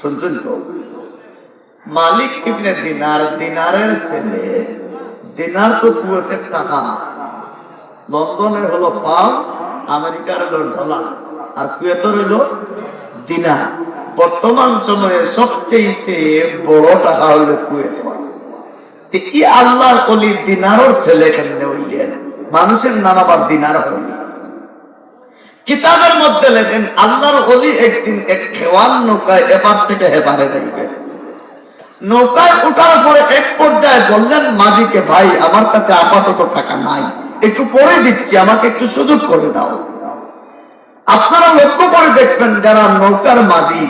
শুনছেন তো? মালিক ইবনে দিনার, দিনারের ছেলে। দিনার তো কুয়েতের টাকা। লন্ডনের হলো পাউন্ড, আমেরিকার হলো ডলার। আর কুয়েতের হলো দিনার। বর্তমান সময়ে সবচেয়ে বড় টাকা হলো কুয়েত। ই আল্লাহর অলি দিনারর ছেলে কেমনে হইলেন? মানুষের নাম আবার দিনার হইলি। কিতাবের মধ্যে লেখেন, আল্লাহর অলি একদিন এক খেওয়ান নৌকায় এপার থেকে হেপারে যাইবেন নৌকায় উঠার পরে এক পর্যায়ে বললেন মাঝিকে ভাই, আমার কাছে আপাতত টাকা নাই। একটু পরে দিচ্ছি, আমাকে একটু সুযোগ করে দাও। আপনারা লক্ষ্য করে দেখবেন, যারা নৌকার মাঝি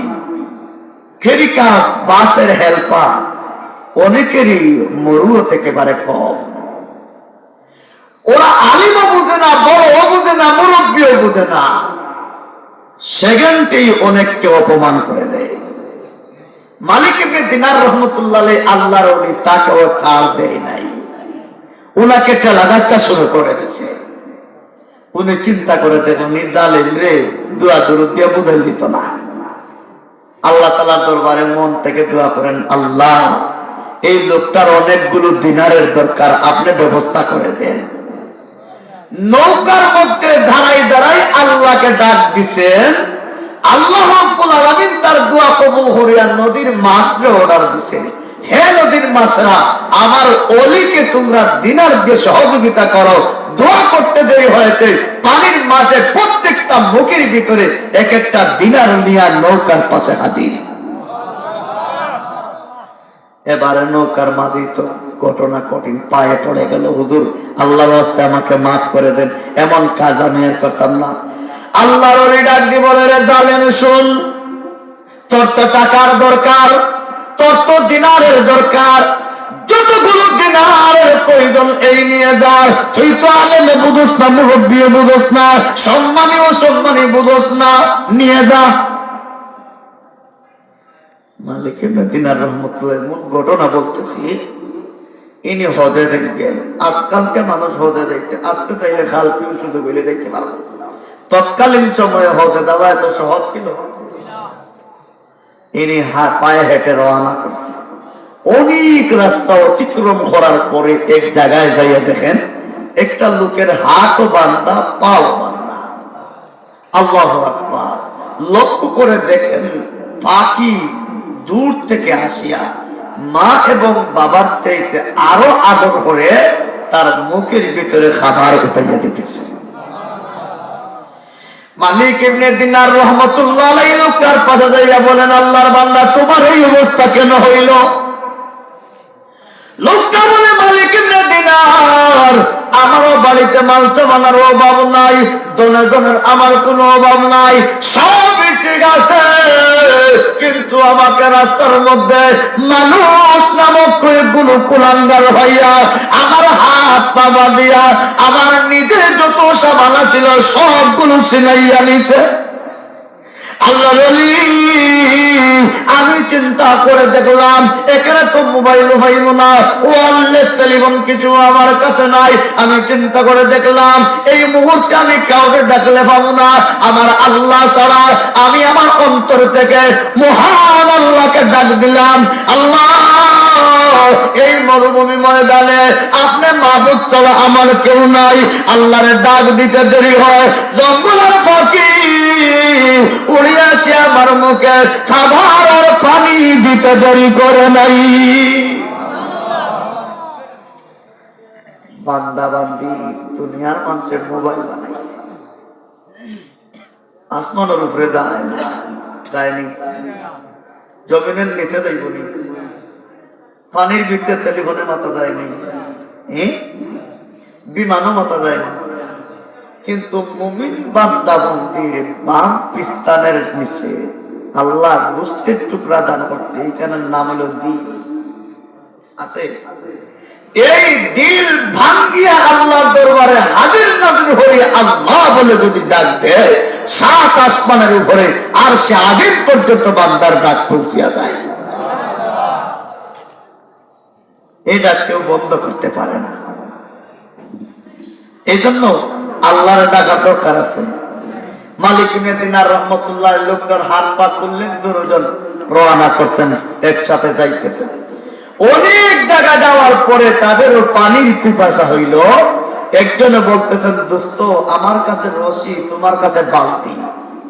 ফেরিকা বাসের হেল্পার, অনেকেরই মরুও থেকে পারে কম। ওরা আলিমও বুঝে না বড় বুঝে না, মুরব্বীও বুঝে না। সেকেন্ডেই অনেককে অপমান করে দেয়। মালিক ইবনে দিনার রহমতুল্লাহ আল্লাহর উনি তাকেও ছাড় দেয় নাই। ঠেলা ধাক্কা শুরু করে দিছে। উনি চিন্তা করে দেখুন জালেন রে, দোয়া দূর দিয়ে বুঝাই দিত না। আল্লাহ তালার দরবারে মন থেকে দোয়া করেন, আল্লাহ, এই লোকটার অনেকগুলো দিনারের দরকার, আপনি ব্যবস্থা করে দেন। নৌকার মধ্যে দাঁড়াই দাঁড়াই আল্লাহকে ডাক দিছেন, আল্লাহ রাব্বুল তার দোয়া কবুল করিয়া নদীর মাছরে অর্ডার দিছে হে নদীর মাছরা, আমার অলিকে তোমরা দিনার দিয়ে সহযোগিতা করো। দোয়া করতে দেরি হয়েছে, পানির মাঝে প্রত্যেকটা মুখের ভিতরে এক একটা দিনার নিয়া নৌকার পাশে হাজির। এবারে নৌকার মাঝেই তো ঘটনা কঠিন, পায়ে পড়ে গেল, হুজুর, আল্লাহর রাস্তে আমাকে মাফ করে দেন, এমন কাজ আমি আর করতাম না। আল্লাহর ডাক দি বলে, রে জালেম, শুন, তোর তো টাকার দরকার, তোর তো দিনারের দরকার, যতগুলো দিনারের প্রয়োজন এই নিয়ে যা, তুই তো আলেমে বুঝোস না, মুরব্বীও বুঝোস না সম্মানী ও সম্মানী বুঝোস না, নিয়ে যা। মালিক মদিনার রহমতুল্লাহ মূল ঘটনা বলতেছি, ইনি হজে দেখবেন আজকালকে মানুষ হজে দেখতে, আজকে চাইলে খালপিও শুধু বলে দেখতে পারব তৎকালীন সময়ে হজে দেওয়া এত সহজ ছিল? ইনি পায়ে হেঁটে রওনা করছে। অনেক রাস্তা অতিক্রম করার পরে এক জায়গায় যাইয়া দেখেন, একটা লোকের হাতও বান্দা, পাও বান্দা। আল্লাহ লক্ষ্য করে দেখেন পাখি দূর থেকে আসিয়া মা এবং বাবার চাইতে আরও আদর করে তার মুখের ভিতরে খাবার উঠাইয়া দিতেছে। মালিক ইবনে দিনার রহমতুল্লাহ লোকটার পাশে যাইয়া বলেন, আল্লাহর বান্দা, তোমার এই অবস্থা কেন হইল লোকটা বলে মালিক ইবনে দিনার আমারও বাড়িতে মাল চালানোর অভাব নাই দনে দনের আমার কোনো অভাব নাই, সবই ঠিক আছে। কিন্তু আমাকে রাস্তার মধ্যে মানুষ নামকগুলো কুলাঙ্গার ভাইয়া, আমার হাত পা দিয়া আমার নিজের যত সাবানা ছিল, সবগুলো সিনাইয়া নিছে। আল্লাহ আমি চিন্তা করে দেখলাম, এখানে তো মোবাইল হইল না। ওয়ারলেস টেলিফোন কিছু আমার কাছে নাই। আমি চিন্তা করে দেখলাম, এই মুহূর্তে আমি কাউকে ডাকলে পাবো না। আমার আল্লাহ ছাড়া আমি আমার অন্তর থেকে মহান আল্লাহকে ডাক দিলাম। আল্লাহ, এই মরুভূমি ময়দানে আপনি মাহবুব ছাড়া আমার কেউ নাই। আল্লাহর ডাক দিতে দেরি হয়। জঙ্গলের ফাঁকি উড়িয়ে আসে আমার মুখে খাবার আর পানি দিতে দেরি করে নাই। বান্দা বান্দি দুনিয়ার মানুষের মোবাইল বানাইছে। আসমানের উপরে দায় না দায়নি জমিনের নিচে যাইবনি পানির ভিতরে টেলিফোনে মাথা দেয়নি বিমানও মাথা দেয়নি কিন্তু মুমিন বান্দা বান্দির বাম পিস্তানের নিচে আল্লাহ গোষ্ঠীর টুকরা দান করতে, এইখানের নাম হলো দিল। আছে? এই দিল ভাঙ্গিয়া আল্লাহর দরবারে হাজির নাজির হয়ে আল্লাহ বলে যদি ডাক দেয়, সাত আসমানের উপরে আর সে আদিন পর্যন্ত বান্দার ডাক পৌঁছিয়া দেয়। এই ডাক কেউ বন্ধ করতে পারে না। এই জন্য আল্লাহর ডাকার দরকার আছে। মালিক মেদিনার রহমতুল্লাহ লোকটার হাত পা করলেন দুজন রওনা করছেন, একসাথে যাইতেছেন। অনেক জায়গা যাওয়ার পরে তাদেরও পানির পিপাসা হইল। একজনে বলতেছেন, দোস্ত, আমার কাছে রশি, তোমার কাছে বালতি।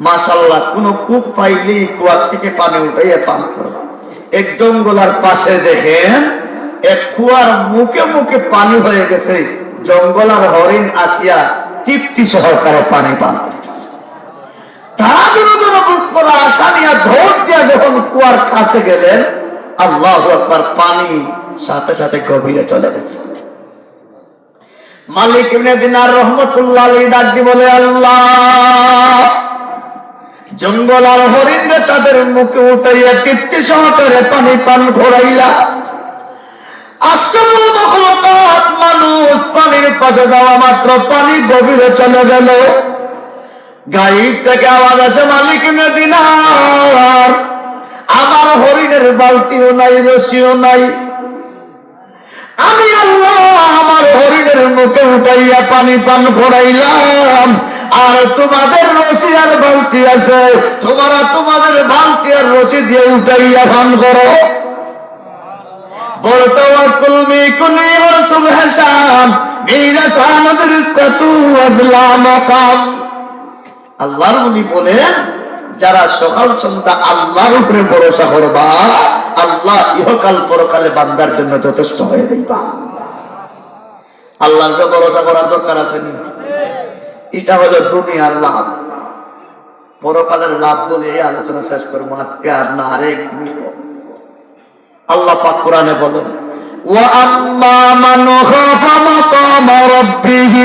মাশাল্লাহ কোন কূপ পাইলেই কুয়ার থেকে পানি উঠাইয়া পান করো এক জঙ্গলার পাশে দেখেন, এক কুয়ার মুখে মুখে পানি হয়ে গেছে। জঙ্গলার হরিণ আসিয়া তৃপ্তি সহকারে পানি পান। তারা দুটো বুক করা আশা নিয়ে ধর দিয়া যখন কুয়ার কাছে গেলেন, আল্লাহ একবার পানি সাথে সাথে গভীরে চলে গেছে। মালিক ইবনে দিনার রহমতুল্লাহ আলী ডাক দি বলে, আল্লাহ, জঙ্গল আর হরিণ তাদের মুখে উঠাইয়া তৃপ্তি সহকারে পানি পান ঘোরাইলা। মখলকাত মানুষ পানির পাশে যাওয়া মাত্র পানি, গভীরে চলে গেল। গাইব থেকে আওয়াজ আছে মালিক দিনার আমার হরিণের বালতিও নাই, রশিও নাই। আমি আল্লাহ আমার হরিণের মুখে উঠাইয়া পানি পান আর তোমাদের রশি আর বালতি আছে, তোমরা তোমাদের বালতি আর রশি দিয়ে উঠাইয়া পান করো। বলতো কুলমি কুলি ওর সুবহাসাম আল্লাহর উনি বলেন, যারা সকাল সন্ধ্যা আল্লাহর উপরে ভরসা করবা, আল্লাহ ইহকাল পরকালে বান্দার জন্য যথেষ্ট হয়ে যাইবা। আল্লাহর উপরে ভরসা করার দরকার আছে এটা হলো দুনিয়ার লাভ। পরকালের লাভ বলে এই আলোচনা শেষ করব। আজকে আর না, আরেক আল্লাহ পাক কোরআনে বলেন وأما من خاف مقام ربه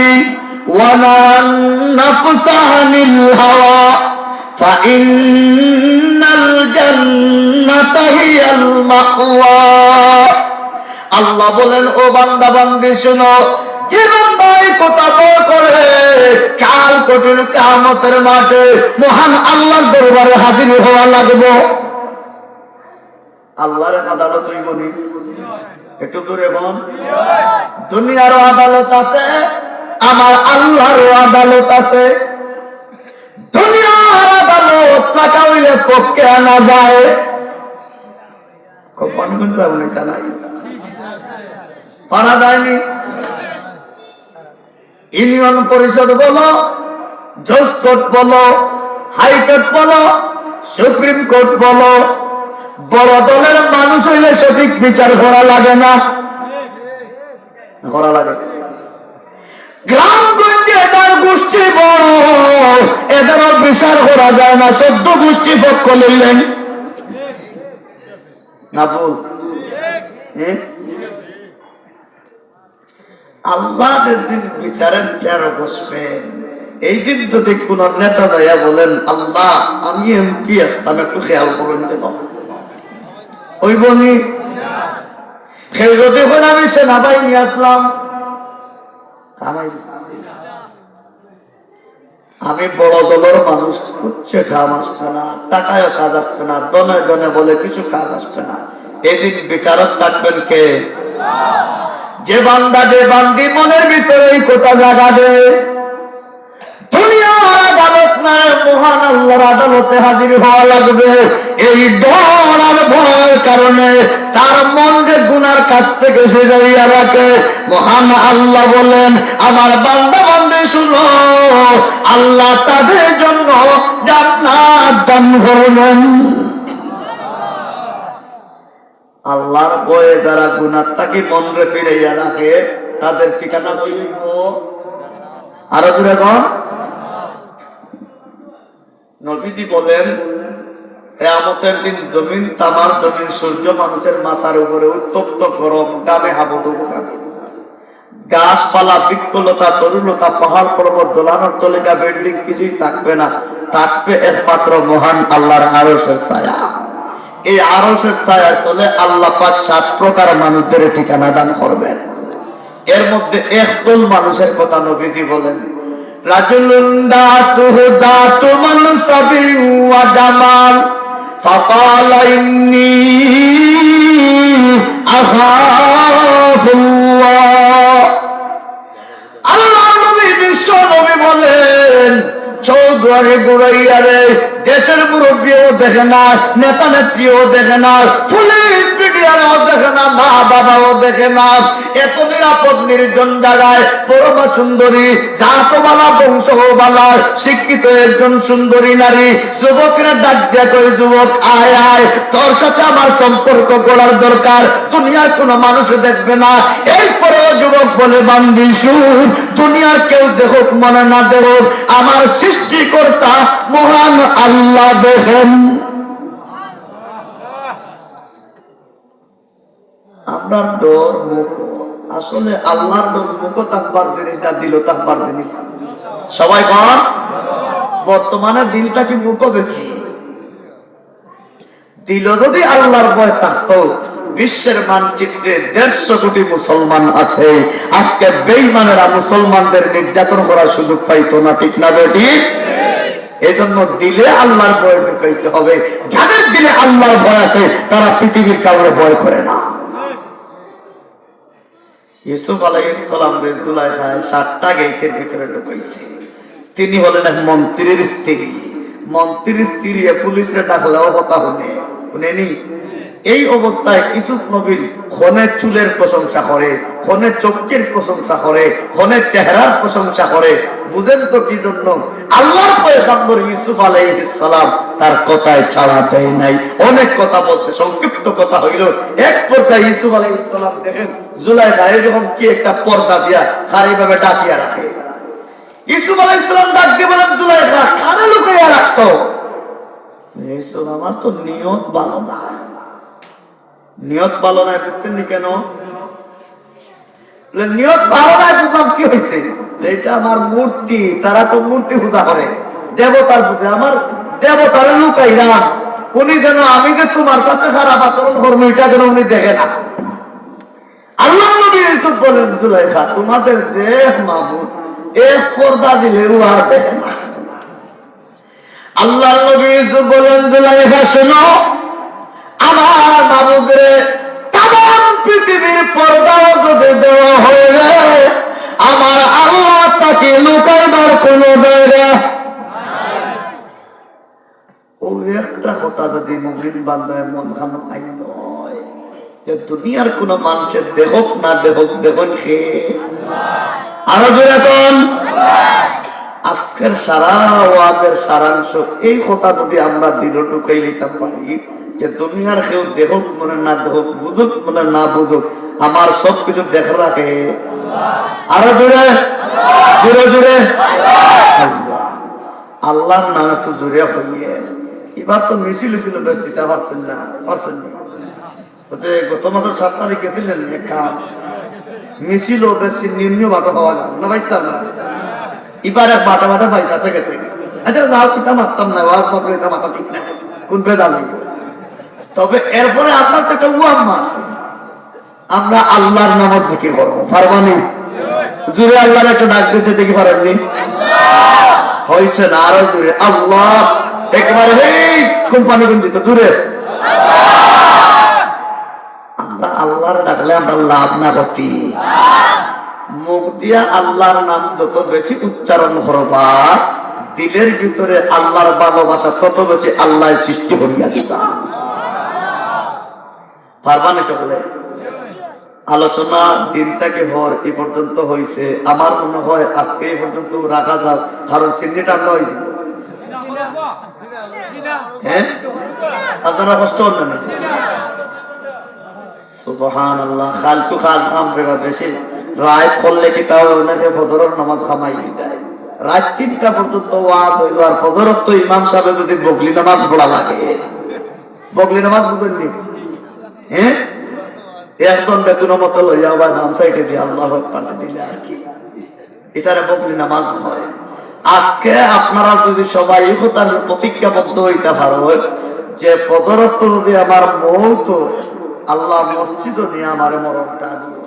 ونهى النفس عن الهوى فإن الجنة هي المأوى আল্লাহ বলেন ও বান্দা বান্দি শুনো যে বান্দা এই কথা বয় করে কাল কঠিন কামতের মাঠে মহান আল্লাহর দরবারে হাজির হওয়া লাগবে আল্লাহর আদালত হইব নি একটু দূরে বল। দুনিয়ারও আদালত আছে, আমার আল্লাহরও আদালত আছে। দুনিয়ার আদালত টাকা হইলে পক্ষে আনা যায়। ইউনিয়ন পরিষদ বলো, জজ কোর্ট বলো, হাইকোর্ট বলো, সুপ্রিম কোর্ট বলো বড় দলের মানুষ হইলে সঠিক বিচার করা লাগে না। করা লাগে। গোষ্ঠী বড় বিচার করা যায় না। না আল্লাহ বিচারের চেয়ার বসবেন, এই দিন যদি কোন নেতা দয়া বলেন, আল্লাহ, আমি এমপি আসতাম একটু খেয়াল করবেন যেন। ওই বনি সেই আমি আসলাম। আমি বড় দলের মানুষ, খুঁজছে ঘাম আসবে না টাকায় কাজ আসবে না দনে জনে বলে কিছু কাজ আসবে না। এদিন বিচারক থাকবেন কে? যে বান্দা, যে বান্দি, মনের ভিতরে এই কথা জাগাবে? মহান আল্লাহ বলেন, আমার বান্দা শুনো, আল্লাহ তাদের জন্য জান্নাত দান করবেন। আল্লাহর বয়ে যারা গুনার তাকে মনরে ফিরাইয়া রাখে, তাদের ঠিকানা হইব আরও দূরে কন। নবীজি বলেন দিন জমিন, তামার জমিন, সূর্য মানুষের মাথার উপরে উত্তপ্ত গরম গাছপালা, বৃক্ষলতা, তরুলতা, পাহাড় পর্বত দোলানোর তলিকা বিল্ডিং কিছুই থাকবে না। থাকবে একমাত্র মহান আল্লাহর আরসের ছায়া। এই আরসের ছায়ার তলে আল্লাহ পাক সাত প্রকার মানুষদের ঠিকানা দান করবেন। এর মধ্যে একদল মানুষের কথা নবীজি বলেন। রাজুলুন দাতুহু দাতু মানসাবি ওয়া জামাল ফাকালা ইন্নী আখাফুল্লাহ আল্লাহ নবী বিশ্ব নবী বলেন দেশের মুরব্বীও দেখে না, নেতা নেত্রীও দেখে না পুলিশ মিডিয়ারাও দেখে না, মা বাবাও দেখে না। এত নিরাপদ নির্জন জায়গায় পরমা সুন্দরী জাতবালা বংশবালা, শিক্ষিত একজন সুন্দরী নারী, যুবকের ডাক দিয়া যুবক, আয় আয়। সাথে আমার সম্পর্ক করার দরকার। দুনিয়ার কোনো মানুষ দেখবে না। এরপরেও যুবক বলে, বান্দি, শুন, দুনিয়ার কেউ দেখুক, মনে না দেখুক, আমার সৃষ্টিকর্তা মহান আল্লাহ দেখেন। আমরা ডর মুখ, আসলে আল্লাহর ডর মুখ তাকবার জিনিস না, দিল তাকবার জিনিস। সবাই বর্তমানে দিলটা কি মুখ বেশি? দিল যদি আল্লাহর ভয় থাকতো, বিশ্বের মানচিত্রে দেড়শো কোটি মুসলমান আছে। আজকে বেইমানেরা মুসলমানদের নির্যাতন করার সুযোগ পাইতো না, ঠিক না বেটি এই জন্য দিলে আল্লাহর ভয় ঢুকাইতে হবে। যাদের দিলে আল্লাহর ভয় আছে, তারা পৃথিবীর কাউরে ভয় করে না। ইউসুফ আলাইসালাম জুলাইখায় সাতটা গেটের ভিতরে ঢুকাইছে। তিনি হলেন এক মন্ত্রীর স্ত্রী। মন্ত্রীর স্ত্রী পুলিশের ডাকলেও কথা শুনে শুনেনি এই অবস্থায় ইসুফ নবীর খনের চুলের প্রশংসা করে, খনের চোখের প্রশংসা করে, খনের চেহারার প্রশংসা করে। বুঝেন তো কি জন্য? আল্লাহ পয়গম্বর ইউসুফ আলাইহিস সালাম তার কথায় ছাড়া দেয় নাই। অনেক কথা বলছে, সংক্ষিপ্ত কথা হইল। এক পর্দায় ইউসুফ আলাইহিস সালাম দেখেন জুলাই গায়ে যখন কি একটা পর্দা দিয়া ভাবে ডাকিয়া রাখে। ইসুফ আলাইহিস সালাম ডাক দিয়ে বলেন জুলাই খা কারে লুকাইয়া রাখছো? আমার তো নিয়ত ভালো না। নিয়ত ভালো নাই বুঝছেন নি কেন? নিয়ত ভালো নাই বুঝলাম কি হয়েছে? এটা আমার মূর্তি, তারা তো মূর্তি পূজা করে। দেবতার পূজা আমার দেবতারে লুকাইলাম উনি যেন আমি যে তোমার সাথে খারাপ আচরণ করব, এটা যেন উনি দেখে না। আল্লাহ নবী ইউসুফ বলেন তোমাদের যে মাবুদ, এ পর্দা দিলে আর দেখে না। আল্লাহ নবী বলেন জুলাইখা শোনো। আমার মাবুদরে তাম পৃথিবীর পর্দাও যদি দেওয়া হয়ে আমার আল্লাহ তাকে লুকাইবার কোন জায়গা ও, একটা কথা যদি মুমিন বান্দায় মন খানো আই নয় দুনিয়ার কোন মানুষের দেখক না দেখক দেখুন খে আরও জোরে কোন। আজকের সারা ওয়াজের সারাংশ, এই কথা যদি আমরা দৃঢ় ঢুকাই নিতাম পারি যে দুনিয়ার কেউ দেখুক মনে না দেখুক বুঝুক মনে না বুঝুক, আমার সব কিছু দেখ রাখে। আরও জোরে জোরে আল্লাহ, আল্লাহর নামে তো জোরে হইয়ে। এবার তো মিছিল ছিল বেশ দিতে পারছেন না পারছেন না। গত মাসের সাত তারিখ গেছিলেন মিছিল বেশি নিম্ন হওয়া গেছে না, পাইতাম না। এবার এক বাটা বাটা কাছে গেছে। আচ্ছা পিতা মারতাম না এটা মাথা ঠিক না। কোন নেই তবে এরপরে আপনার তো একটা আছে আমরা আল্লাহর নামের জিকির করব জুড়ে আল্লাহর একটা ডাক দিতে দেখি পারেননি? হয়েছে না, আরও জুড়ে। আল্লাহ, একবারে এই কোম্পানি কোন দিত দূরে আমরা আল্লাহর ডাকলে আমরা লাভ না করতি মুখ দিয়া আল্লাহর নাম যত বেশি উচ্চারণ করবা, দিলের ভিতরে আল্লাহর ভালোবাসা তত বেশি আল্লাহ সৃষ্টি করিয়া দিবা। পারবানি সকলে? আলোচনা দিন থেকে হর এ পর্যন্ত হয়েছে আমার মনে হয় আজকে এই পর্যন্ত রাখা যাক, কারণ সিন্নিটা নয় হ্যাঁ আপনারা কষ্ট হন না? সুবহান আল্লাহ খালতু খাল খাম বেশি। রায় করলে কি তাও ওনাকে ফজরের নামাজ খামাই যায় রাত তিনটা পর্যন্ত ওয়াজ হইল আর ফজরত তো ইমাম সাহেব যদি বগলি নামাজ পড়া লাগে। বগলি নামাজ বুঝেননি হ্যাঁ? একজন বেতন লইয়া নাম সাইটে দিয়ে আল্লাহ পাঠে দিলে আর কি। এটারে বগলি নামাজ হয়। আজকে আপনারা যদি সবাই তার প্রতিজ্ঞাবদ্ধ হইতে পারো, যে ফজরত যদি আমার মৌত, আল্লাহ মসজিদ নিয়ে আমার মরণটা দিও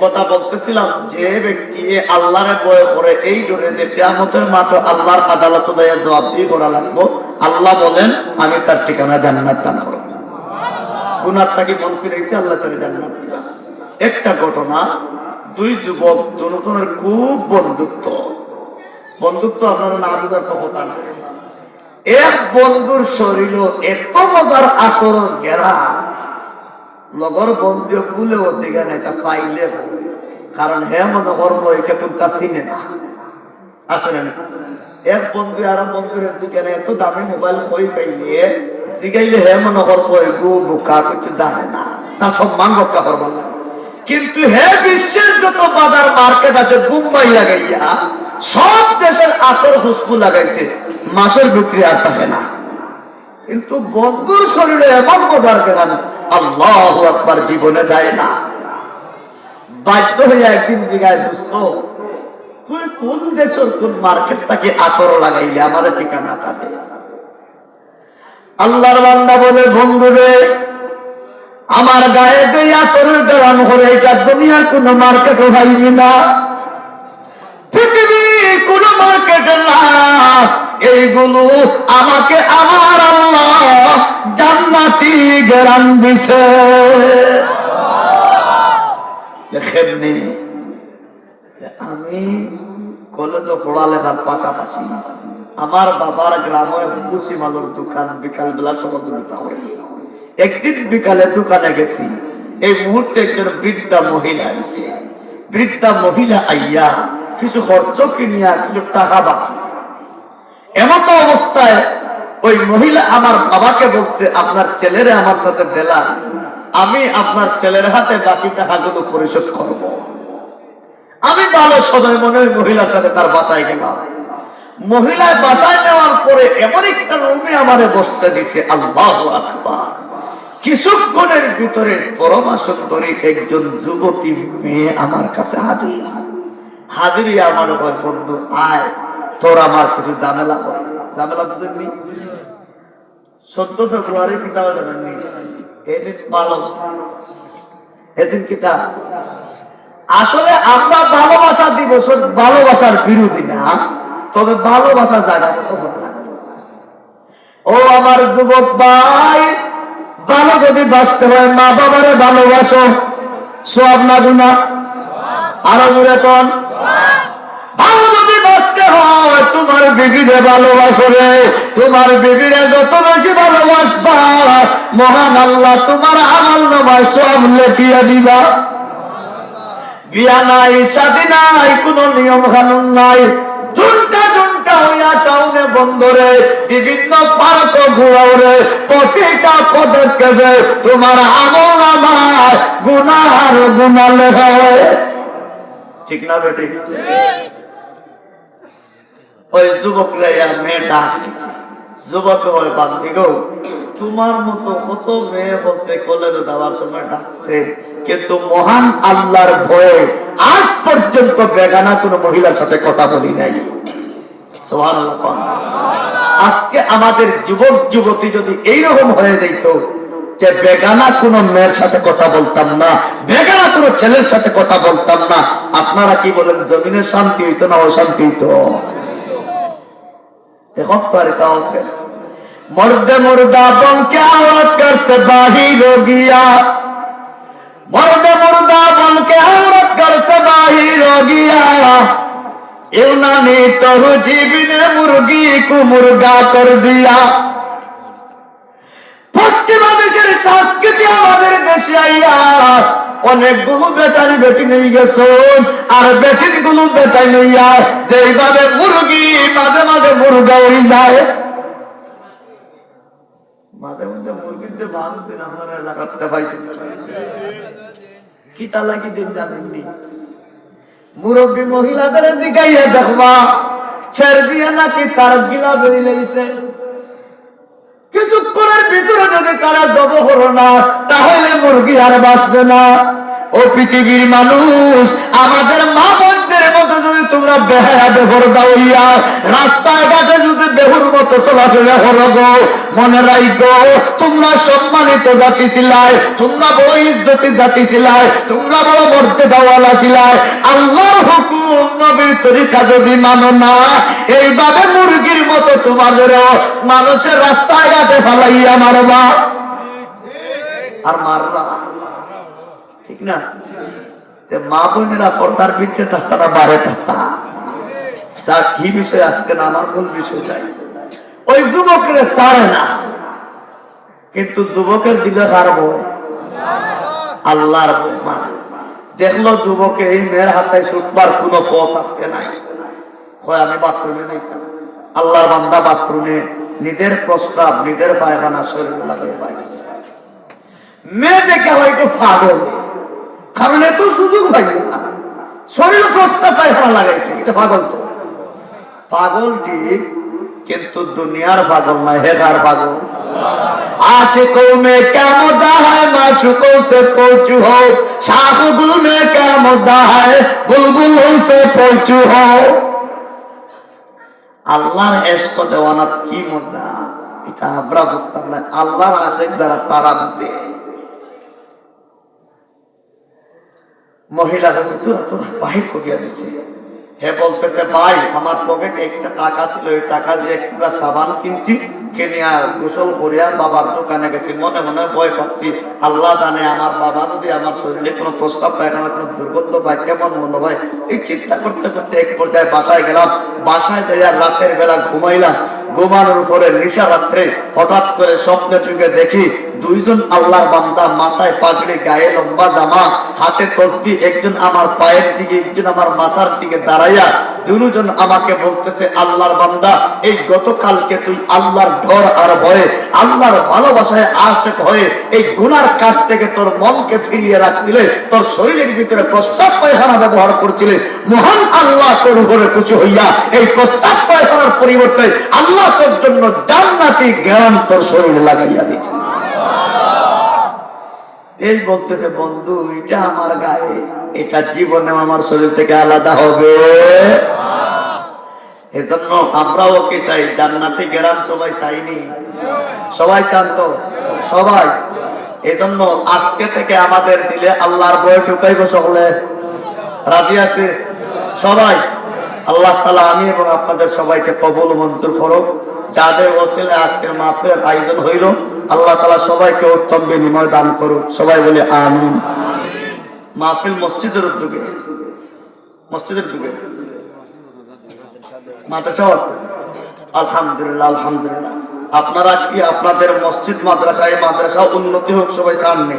কথা বলতেছিলাম যে ব্যক্তি বয় এই জোরে যে আল্লাহর আদালত জবাব দিয়ে করা লাগবো, আল্লাহ বলেন, আমি তার ঠিকানা জান্নাত দান মন ফিরেছে আল্লাহ তাকে জান্নাত একটা ঘটনা, দুই যুবক দুজনের খুব বন্ধুত্ব। বন্ধুত্ব আপনারা না বুঝার তো কথা না। এক বন্ধুর শরীর এত মজার আচরণ গেরা লগর বন্ধু ভুলে অধিকার নাই, তা পাইলে। কারণ হে মনে করব একে কোনটা চিনে না। আসলে না এক বন্ধু আর বন্ধুর দিকে এত দামি মোবাইল হয়ে পাইলে, জিগাইলে হে মনে করব বোকা কিছু জানে না। তার সম্মান রক্ষা করবার লাগে। কিন্তু হে বিশ্বের যত বাজার মার্কেট আছে মুম্বাই লাগাইয়া, সব দেশের আতর খুশবু লাগাইছে, মাসের ভিতরে আর থাকে না। কিন্তু বন্ধুর শরীরে এমন মজার কেন আল্লাহ একবার জীবনে যায় না। বাধ্য হয়ে একদিন দিঘায় দুস্থ তুই কোন দেশের কোন মার্কেট তাকে আতর লাগাইলে? আমার ঠিকানাটা দে। আল্লাহর বান্দা বলে বন্ধুরে আমার গায়ে আতরের বেড়ান করে এটা দুনিয়ার কোন মার্কেটও ভাইবি না। পৃথিবী কোন মার্কেটে না। এইগুলো আমাকে আমার আল্লাহ জান্নাতি গেরান দিছে। দেখেননি? আমি কলেজে পড়ালেখার পাশাপাশি আমার বাবার গ্রামে বুসি মালুর দোকান বিকাল বেলা সহযোগিতা করে একদিন বিকালে দোকানে গেছি, এই মুহূর্তে একজন বৃদ্ধা মহিলা আইছে বৃদ্ধা মহিলা আইয়া কিছু খরচ কিনিয়া কিছু টাকা বাকি। এমন তো অবস্থায় ওই মহিলা আমার বাবাকে বলছে, আপনার ছেলেরে আমার সাথে দেলা। আমি আপনার ছেলের হাতে বাকি টাকাগুলো পরিশোধ করব। আমি ভালো সময় মনে ওই মহিলার সাথে তার বাসায় গেলাম। মহিলায় বাসায় নেওয়ার পরে এমন একটা রুমে আমারে বসতে দিছে, আল্লাহ আকবার। কিছুক্ষণের ভিতরে পরমা সুন্দরী একজন যুবতী মেয়ে আমার কাছে হাজির। হাজিরি আমার বন্ধু, আয়। তোর আমার কিছু ঝামেলা কর। ঝামেলা বুঝেননি? চোদ্দ ফেব্রুয়ারি কিতাব জানেননি? এদিন এদিন কিতাব। আসলে আমরা ভালোবাসা দিবস ভালোবাসার বিরোধী না। তবে ভালোবাসা জায়গা মতো ভালো লাগবে। ও আমার যুবক ভাই, ভালো যদি বাঁচতে হয়, মা বাবারে ভালোবাসো। সব না গুনা। আরও দূরে কন। ভালো যদি বাঁচতে তোমার বিবিরে ভালোবাসো রে। তোমার বিবিরে যত বেশি ভালোবাসবা, মহান আল্লাহ তোমার আমল নামায় সব লেখিয়া দিবা। বিয়া নাই শাদি নাই, কোন নিয়ম কানুন নাই। জুনটা জুনটা হইয়া টাউনে বন্দরে বিভিন্ন পার্ক ঘুরাওরে প্রতিটা পদক্ষেপে তোমার আমল আমার গুনার গুণা লেখা ঠিক না ওই যুবকরা ইয়া মেয়ে ডাক দিছে। যুবক ওই বান্দি গো, তোমার মতো কত মেয়ে বলতে কলেজে দেওয়ার সময় ডাকছে, কিন্তু মহান আল্লাহর ভয়ে আজ পর্যন্ত বেগানা কোনো মহিলার সাথে কথা বলি নাই। আজকে আমাদের যুবক, যুবতী যদি এইরকম হয়ে যেত যে বেগানা কোনো মেয়ের সাথে কথা বলতাম না, বেগানা কোনো ছেলের সাথে কথা বলতাম না, আপনারা কি বলেন জমিনের শান্তি হইতো না অশান্তি হইতো এখন তো আর এটা হবে না। মর্দে মুর্দা বনকে আওয়াজ করছে বাহির গিয়া মর্দে মুর্দা বনকে আওয়াজ করছে বাহির গিয়া ইউনানি তহু জীবিনে মুরগি কু মুরগা কর দিয়া। পশ্চিমা দেশের সংস্কৃতি আমাদের দেশে আইয়া অনেকগুলো বেটারি বেটি নিয়ে গেছে। আর বেটিরগুলো বেটাই লইয়া যেইভাবে মুরগি মাঝে মাঝে মুরগা হয়ে যায়। মুরগির যে দিন আমার এলাকাতে পাইছে। কি তা লাগি দিন জানেননি মুরব্বী মহিলাদের দিকাইয়া দেখবা, ছেড়বিয়া নাকি তার গিলা বেরি লেগেছে কিছুক্ষণের ভিতরে যদি তারা জব হলো না, তাহলে মুরগি আর বাঁচবে না। ও পৃথিবীর মানুষ, আমাদের মা বোনদের মতো যদি তোমরা রাস্তায় ঘাটে যদি বেহুর মতো চলাফেরা করো মনে রাখো তোমরা সম্মানিত জাতি তোমরা বড় ইজ্জতি জাতি তোমরা বড় ছিলাই আল্লাহর হুকুম নবীর তরিকা যদি মানো না, এইভাবে মুরগির মতো তোমাদেরও মানুষের রাস্তায় ঘাটে ফালাইয়া মারবা। আর মারবা। ঠিক না? মা বোনেরা পর্দার ভিত্তে তারা বারে তাতা যা কি বিষয়, আজকে না, আমার মূল বিষয় চাই ওই যুবকের ছাড়ে না। কিন্তু যুবকের দিলে কার আল্লাহর দেখল যুবকে এই মেয়ের হাতে ছুটবার কোনো পথ আজকে নাই। হয় আমি বাথরুমে নিতাম আল্লাহর বান্দা বাথরুমে নিজের প্রস্তাব নিজের পায়খানা শরীর বাইরে মেয়ে দেখে হয়তো পাগল কারণ এত সুযোগ ভাইয়া শরীরে প্রস্তাব পায়খানা লাগাইছে এটা পাগল তো পাগল ঠিক কিন্তু দুনিয়ার পাগল না হেকার পাগল आशिकों में क्या मुद्दा है माशुकों से पहुंचू हो शाहगुल में क्या मुद्दा है बुलबुल से पहुंचू हो আল্লাহর এস্ক দেওয়ানাত কি মজা এটা আমরা বুঝতাম না আল্লাহর আশেক যারা তারা বুঝে মহিলা কাছে তোরা বাহির করিয়া দিছে। হে বলতেছে, ভাই, আমার পকেটে একটা টাকা ছিল, ওই টাকা দিয়ে একটু সাবান কিনছি কিনিয়া গোসল করিয়া বাবার দোকানে গেছি। মনে মনে ভয় পাচ্ছি। আল্লাহ জানে আমার বাবা যদি আমার শরীরে কোনো প্রস্তাব পায় না কোনো দুর্গন্ধ পায়, কেমন মনে হয়? এই চিন্তা করতে করতে এক পর্যায়ে বাসায় গেলাম। বাসায় যাইয়া রাতের বেলা ঘুমাইলাম। ঘুমানোর পরে নিশা রাত্রে হঠাৎ করে স্বপ্নে চুকে দেখি দুইজন আল্লাহর বান্দা, মাথায় পাগড়ি, গায়ে লম্বা জামা, হাতে তসবি, একজন আমার পায়ের দিকে, একজন আমার মাথার দিকে দাঁড়াইয়া দুজন আমাকে বলতেছে, আল্লাহর বান্দা, এই গতকালকে তুই আল্লাহর ডর আর ভয়ে আল্লাহর ভালোবাসায় আশেক হয়ে এই গুনার কাছ থেকে তোর মনকে ফিরিয়ে রাখছিলে, তোর শরীরের ভিতরে প্রস্তাব পায়খানা ব্যবহার করছিলে। মহান আল্লাহ তোর উপরে খুশি হইয়া এই প্রস্তাব পায়খানার পরিবর্তে আল্লাহ তোর জন্য জান্নাতি জ্ঞান তোর শরীরে লাগাইয়া দিচ্ছে এই বলতেছে, বন্ধু, এটা আমার গায়ে, এটা জীবনে আমার শরীর থেকে আলাদা হবে। এজন্য আমরাও কি চাই, জান্নাতি গেরাম সবাই চাইনি। সবাই চান তো? সবাই। এজন্য আজকে থেকে আমাদের দিলে আল্লাহর বই ঢুকাইব সকলে। রাজি আছে সবাই। আল্লাহ তালা আমি এবং আপনাদের সবাইকে কবল মঞ্জুর করো যাদের ওসিলে আজকের মাফের আয়োজন হইল, আল্লাহ তালা সবাইকে উত্তম বিনিময় দান করুক। সবাই বলে আমিন। মাহফিল মসজিদের উদ্যোগে মসজিদের উদ্যোগে। মাদ্রাসাও আছে। আলহামদুলিল্লাহ আলহামদুলিল্লাহ। আপনারা কি আপনাদের মসজিদ, মাদ্রাসা, এই মাদ্রাসা উন্নতি হোক, সবাই চাননি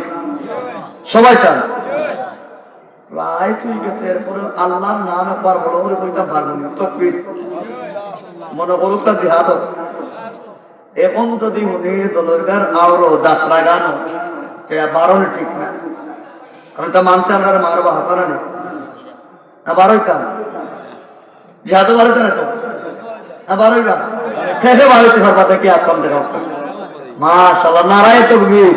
সবাই চান? রায় তুই গেছে, এরপরে আল্লাহর নাম একবার বড় করে কইতাম পারব না, তকবির। মনে করুক তা জিহাদ হোক। এখন যদি উনি দলের গান যাত্রা গানো বারো ঠিক না? কারণ তা মানছে আমরা মারবো হাসারা নেই না বারোই কাম জিহাদ বাড়িতে না তো? না বারোই গান খেয়ে বাড়িতে পারবা দেখি আর কম দেখা মাশাল্লাহ নারায় তকবির।